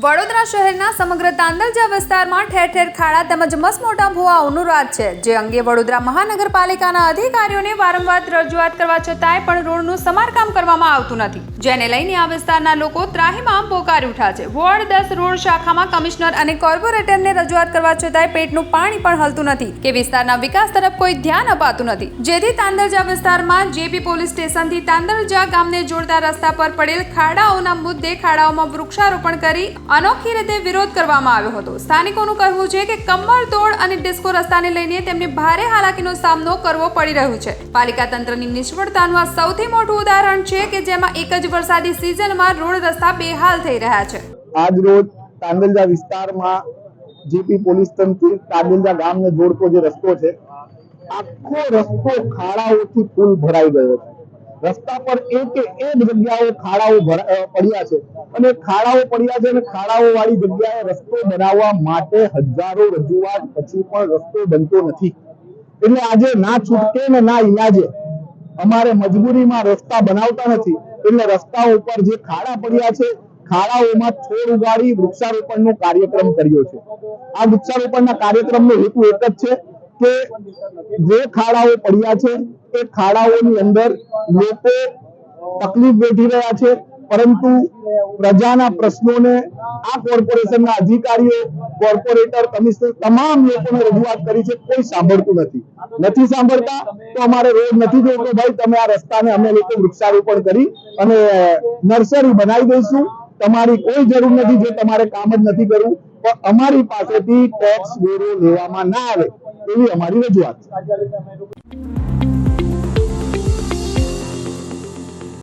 વડોદરા શહેરના સમગ્ર તાંદલજા વિસ્તારમાં ઠેર ઠેર ખાડા તેમજ મસમોટા ભૂવાઓનું રાજ છે. જે અંગે વડોદરા મહાનગરપાલિકાના અધિકારીઓને વારંવાર રજૂઆત કરવા છતાંય પણ રોડનું સમારકામ કરવામાં આવતું નથી. જેને લઈને આ વિસ્તારના લોકો ત્રાહીમામ પોકારી ઉઠ્યા છે. વોર્ડ દસ રોડ શાખામાં કમિશનર અને કોર્પોરેટરને રજૂઆત કરવા છતાંય પેટનું પાણી પણ હલતું નથી. કે વિસ્તારના વિકાસ તરફ કોઈ ધ્યાન અપાતું નથી. જેથી તાંદલજા વિસ્તારમાં જેપી પોલીસ સ્ટેશનથી તાંદલજા ગામને જોડતા રસ્તા પર પડેલ ખાડાઓના મુદ્દે ખાડાઓમાં વૃક્ષારોપણ કરી અનોખી રીતે વિરોધ કરવામાં આવ્યો હતો. સ્થાનિકોનું કહેવું છે કે કમર તોડ અને ડિસ્કો રસ્તાને લઈને તેમને ભારે હાલાકીનો સામનો કરવો પડી રહ્યો છે. પાલિકા તંત્રની નિષ્ફળતાનું આ સૌથી મોટું ઉદાહરણ છે કે જેમાં એક જ વરસાદી સિઝનમાં રોડ રસ્તા બેહાલ થઈ રહ્યા છે. આજ રોજ કાંદલજા વિસ્તારમાં જીપી પોલીસ તંત્ર કાંદલજા ગામને જોડતો જે રસ્તો છે, આખો રસ્તો ખાડાઓથી ફૂલ ભરાઈ ગયો છે. રસ્તા પર એક એક જગ્યાએ ખાડાઓ પડ્યા છે. અને ખાડાઓ પડ્યા છે અને ખાડાઓ વાળી જગ્યાએ રસ્તો બનાવવા માટે હજારો રજૂઆત પછી પણ રસ્તો બનતો નથી. એટલે આજે ના છૂટકે ને ના ઇલાજે અમારે મજબૂરીમાં રસ્તા બનાવતા નથી. એટલે રસ્તા ઉપર જે ખાડા પડ્યા છે, ખાડાઓમાં છોડ ઉગાડી વૃક્ષારોપણનો કાર્યક્રમ કર્યો છે. આ વૃક્ષારોપણના કાર્યક્રમનો હેતુ એક જ છે કે જે ખાડાઓ પડ્યા છે, એ ખાડાઓની અંદર લોકો તકલીફ વેઠી રહ્યા છે. પરંતુ પ્રજાના પ્રશ્નોને આ કોર્પોરેશનના અધિકારીઓ, કોર્પોરેટર, કમિશનર તમામ લોકોને રજૂઆત કરી છે. કોઈ સાંભળતું નથી. નથી સાંભળતા તો અમારે રોડ નથી જોતો ભાઈ તમે આ રસ્તાને અમે લોકો વૃક્ષારોપણ કરી અને નર્સરી બનાવી દઈશું. તમારી કોઈ જરૂર નથી. જે તમારે કામ જ નથી કરવું પણ અમારી પાસેથી ટેક્સ વેરો લેવામાં ના આવે. એવી અમારી રજૂઆત છે.